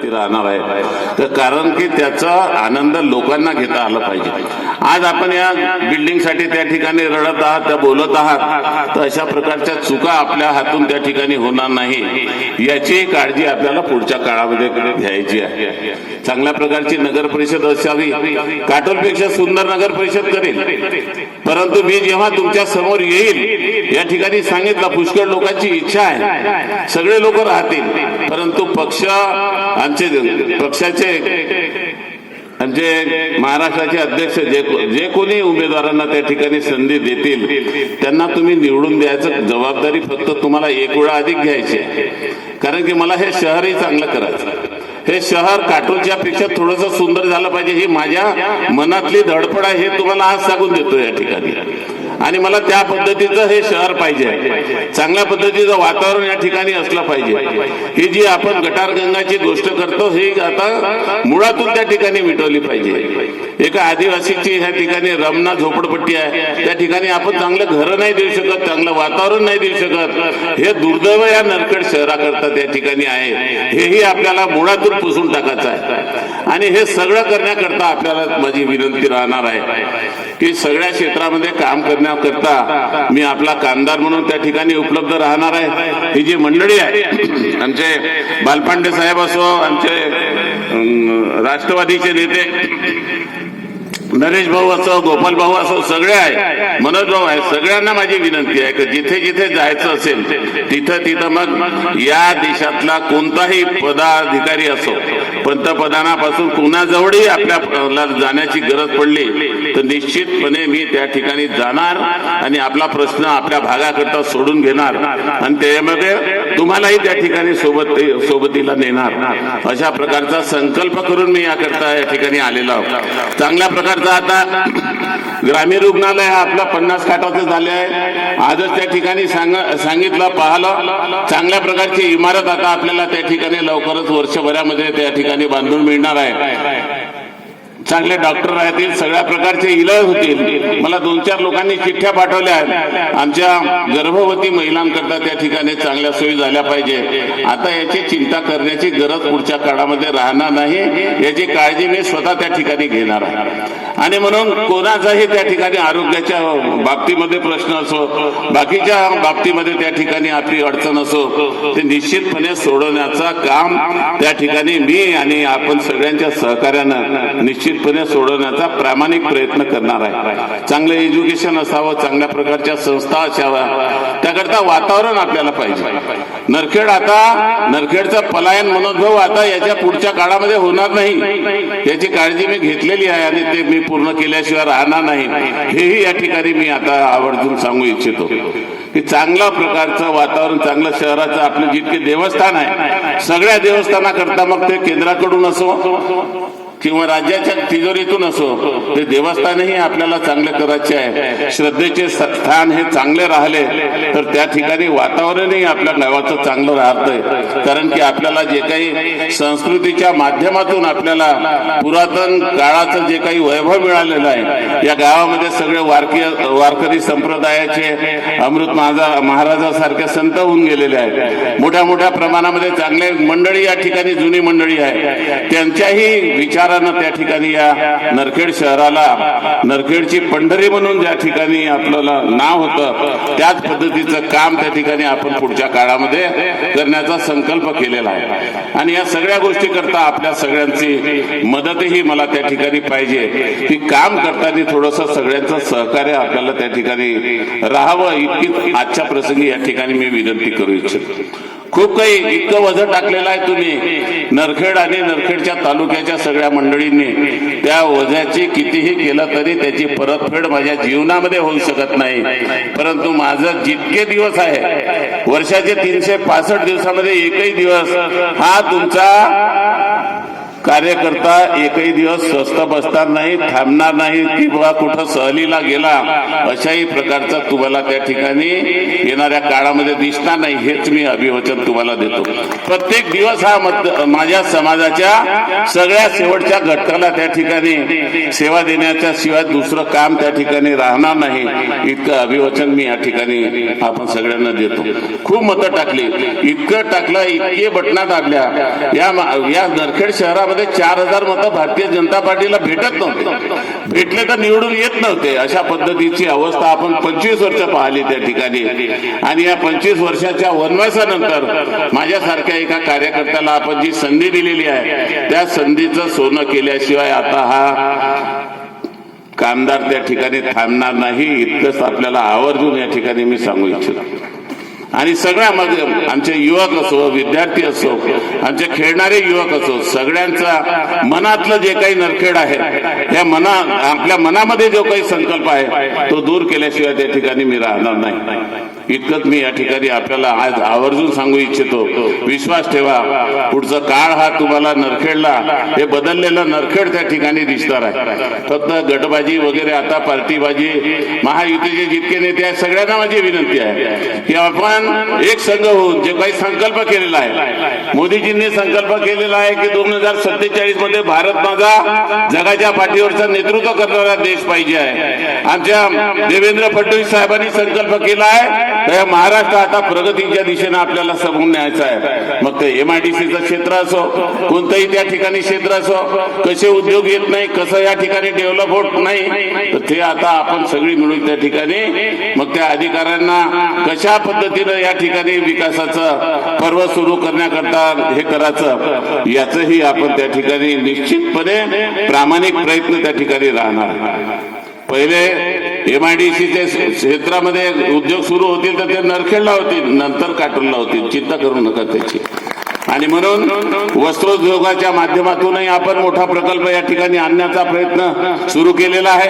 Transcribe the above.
राहणार आहे. तर कारण की त्याचा आनंद लोकांना घेता आला पाहिजे. आज आपण या बिल्डिंगसाठी त्या ठिकाणी रडत आहात त्या बोलत आहात तर अशा प्रकारच्या चुका आपल्या हातून त्या ठिकाणी होणार नाही. याची काळजी आपल्याला पुढच्या काळामध्ये घ्यायची आहे. चांगल्या प्रकारची नगर परिषद असावी. काटोलपेक्षा सुंदर नगर परिषद करेल. परंतु मी जेव्हा तुमच्यासमोर येईल या ठिकाणी सांगितलं पुष्कळ लोकांची इच्छा आहे. सगळे लोक राहतील. परंतु पक्ष आमचे पक्षाचे जे महाराष्ट्राचे अध्यक्ष जे जे कोणी उमेदवारांना त्या ठिकाणी संधी देतील त्यांना तुम्ही निवडून द्यायचं जबाबदारी फक्त तुम्हाला एक वेळा अधिक घ्यायची आहे. कारण की मला हे शहरही चांगलं करायचं हे शहर काटोलच्या पेक्षा थोडस सुंदर झालं पाहिजे ही माझ्या मनातली धडपड आहे हे तुम्हाला आज सांगून देतो या ठिकाणी. आणि मला त्या पद्धतीचं हे शहर पाहिजे. चांगल्या पद्धतीचं वातावरण या ठिकाणी असलं पाहिजे. ही जी आपण गटारगंगाची गोष्ट करतो ही आता मुळातून त्या ठिकाणी मिटवली पाहिजे. एका आदिवासीची ह्या ठिकाणी रमना झोपडपट्टी आहे. त्या ठिकाणी आपण चांगलं घरं नाही देऊ शकत चांगलं वातावरण नाही देऊ शकत. हे दुर्दैव या नरकड शहराकरता त्या ठिकाणी आहे. हेही आपल्याला मुळातून पुसून टाकायचं आहे. आणि हे सगळं करण्याकरता आपल्याला माझी विनंती राहणार आहे की सगळ्या क्षेत्रामध्ये काम करण्याकरता मी आपला कामदार म्हणून त्या ठिकाणी उपलब्ध राहणार आहे. ही जी मंडळी आहे आमचे बालपांडे साहेब असो आमचे राष्ट्रवादीचे नेते नरेश भाऊ असो गोपाल भाऊ असो सगळे आहे. मनोज भाऊ आहे. सगळ्यांना माझी विनंती आहे की जिथे जिथे जायचं असेल तिथं तिथं मग या देशातला कोणताही पदाधिकारी असो पंतप्रधानापासून कुणाजवळही आपल्याला जाण्याची गरज पडली तर निश्चितपणे मी त्या ठिकाणी जाणार आणि आपला प्रश्न आपल्या भागाकरता सोडून घेणार. आणि त्यामध्ये तुम्हालाही त्या ठिकाणी सोबत सोबतीला नेणार. अशा प्रकारचा संकल्प करून मी याकरता या ठिकाणी आलेला आहोत चांगल्या प्रकारचा आता ग्रामीण रुग्णालय हा आपला पन्नास खाटाचं झाले आहे. आजच त्या ठिकाणी सांग सांगितलं पाहिलं. चांगल्या प्रकारची इमारत आता आपल्याला त्या ठिकाणी लवकरच वर्षभरामध्ये त्या ठिकाणी बांधून मिळणार आहे. चांगले डॉक्टर राहतील सगळ्या प्रकारचे इलाज होतील. मला दोन चार लोकांनी चिठ्ठ्या पाठवल्या आहेत. आमच्या गर्भवती महिलांकरता त्या ठिकाणी चांगल्या सोयी झाल्या पाहिजे. आता याची चिंता करण्याची गरज पुढच्या काळामध्ये राहणार नाही. याची काळजी मी स्वतः त्या ठिकाणी घेणार आहे. आणि म्हणून कोणाचाही त्या ठिकाणी आरोग्याच्या बाबतीमध्ये प्रश्न असो बाकीच्या बाबतीमध्ये त्या ठिकाणी आपली अडचण असो ते निश्चितपणे सोडवण्याचा काम त्या ठिकाणी मी आणि आपण सगळ्यांच्या सहकार्यानं निश्चितपणे सोडवण्याचा प्रामाणिक प्रयत्न करणार आहे. चांगलं एज्युकेशन असावं चांगल्या प्रकारच्या संस्था असाव्या त्याकरता वातावरण आपल्याला पाहिजे. नरखेड आता नरखेडचा पलायन मनोद्भव आता याच्या पुढच्या काळामध्ये होणार नाही. याची काळजी मी घेतलेली आहे आणि ते मी पूर्ण केल्याशिवाय राहणार नाही. हेही या ठिकाणी मी आता आवर्जून सांगू इच्छितो. की चांगल्या प्रकारचं वातावरण चांगलं शहराचं आपलं जितके देवस्थान आहे सगळ्या देवस्थानाकरता मग ते केंद्राकडून असो किंवा राज्याच्या तिजोरीतून असो ते देवस्थानही आपल्याला चांगले करायचे आहे. श्रद्धेचे स्थान हे चांगले राहिले तर त्या ठिकाणी वातावरणही आपल्या गावाचं चांगलं राहतंय. कारण की आपल्याला जे काही संस्कृतीच्या माध्यमातून आपल्याला पुरातन काळाचं जे काही वैभव मिळालेलं आहे या गावामध्ये सगळे वारकी वारकरी संप्रदायाचे अमृत महाराजासारखे संत होऊन गेलेले आहेत. मोठ्या मोठ्या प्रमाणामध्ये चांगले मंडळी या ठिकाणी जुनी मंडळी आहे त्यांच्याही विचार विचारानं त्या ठिकाणी या नरखेड शहराला नरखेडची पंढरी म्हणून ज्या ठिकाणी आपल्याला नाव होतं त्याच पद्धतीचं काम त्या ठिकाणी आपण पुढच्या काळामध्ये करण्याचा संकल्प केलेला आहे. आणि या सगळ्या गोष्टी करता आपल्या सगळ्यांची मदतही मला त्या ठिकाणी पाहिजे. की काम करताना थोडस सगळ्यांचं सहकार्य आपल्याला त्या ठिकाणी राहावं इतकी आजच्या प्रसंगी या ठिकाणी मी विनंती करू इच्छितो. खूप काही इतकं वजन टाकलेलं आहे तुम्ही. नरखेड आणि नरखेडच्या तालुक्याच्या सगळ्या मंडळींनी. त्या वजाची कितीही केलं तरी त्याची परतफेड माझ्या जीवनामध्ये होऊ शकत नाही. परंतु माझं जितके दिवस आहे वर्षाचे तीनशे पासष्ट दिवसामध्ये एकही दिवस हा तुमचा कार्यकर्ता एकही दिवस स्वस्त बसणार नाही थांबणार नाही किंवा कुठं सहलीला गेला अशाही प्रकारचा तुम्हाला त्या ठिकाणी येणाऱ्या काळामध्ये दिसणार नाही हेच मी अभिवचन तुम्हाला देतो. प्रत्येक दिवस हा मत माझ्या समाजाच्या सगळ्या शेवटच्या घटकाला त्या ठिकाणी सेवा देण्याच्या शिवाय दुसरं काम त्या ठिकाणी राहणार नाही इतकं अभिवचन मी या ठिकाणी आपण सगळ्यांना देतो. खूप मतं टाकली. इतकं टाकलं इतके बटना टाकल्या या या नरखेड शहरामध्ये चार हजार मतं भारतीय जनता पार्टीला भेटत नव्हते. भेटले तर निवडून येत नव्हते. अशा पद्धतीची अवस्था आपण पंचवीस वर्ष पाहिली त्या ठिकाणी. आणि या पंचवीस वर्षाच्या वनवासानंतर माझ्यासारख्या एका कार्यकर्त्याला आपण जी संधी दिलेली आहे त्या संधीचं सोनं केल्याशिवाय आता हा कामदार त्या ठिकाणी थांबणार नाही. इतकंच आपल्याला आवर्जून या ठिकाणी मी सांगू इच्छितो. आणि सगळ्या मग आमचे युवक असो विद्यार्थी असो आमचे खेळणारे युवक असो सगळ्यांचा मनातलं जे काही नरखेड आहे या मना आपल्या मनामध्ये जो काही संकल्प आहे तो दूर केल्याशिवाय त्या ठिकाणी मी राहणार नाही. इतकंच मी या ठिकाणी आपल्याला आज आवर्जून सांगू इच्छितो विश्वास ठेवा. पुढचा काळ हा तुम्हाला नरखेडला हे बदललेलं नरखेड त्या ठिकाणी दिसणार आहे. फक्त गटबाजी वगैरे आता पार्टीबाजी महायुतीचे जितके नेते आहेत सगळ्यांना माझी विनंती आहे. की आपण एक संघ होऊन जे काही संकल्प केलेला आहे मोदीजींनी संकल्प केलेला आहे की दोन हजार सत्तेचाळीसमध्ये भारत माझा जगाच्या पाठीवरचा नेतृत्व करणारा देश पाहिजे आहे. आमच्या देवेंद्र फडणवीस साहेबांनी संकल्प केला आहे तर महाराष्ट्र आता प्रगतीच्या दिशेने आपल्याला समोर न्यायचा आहे. मग ते एमआयडीसीचं क्षेत्र असो कोणतंही त्या ठिकाणी क्षेत्र असो कसे उद्योग येत नाही कसं या ठिकाणी डेव्हलप होत नाही तर ते आता आपण सगळी मिळून त्या ठिकाणी मग त्या अधिकाऱ्यांना कशा पद्धतीनं या ठिकाणी विकासाचं पर्व सुरू करण्याकरता हे करायचं याचंही आपण त्या ठिकाणी निश्चितपणे प्रामाणिक प्रयत्न त्या ठिकाणी राहणार पहिले एमआयडीसीचे क्षेत्रामध्ये उद्योग सुरू होतील तर ते नरखेडला होतील नंतर काटोलला होतील. चिंता करू नका त्याची. आणि म्हणून वस्त्रोद्योगाच्या माध्यमातूनही आपण मोठा प्रकल्प या ठिकाणी आणण्याचा प्रयत्न सुरू केलेला आहे.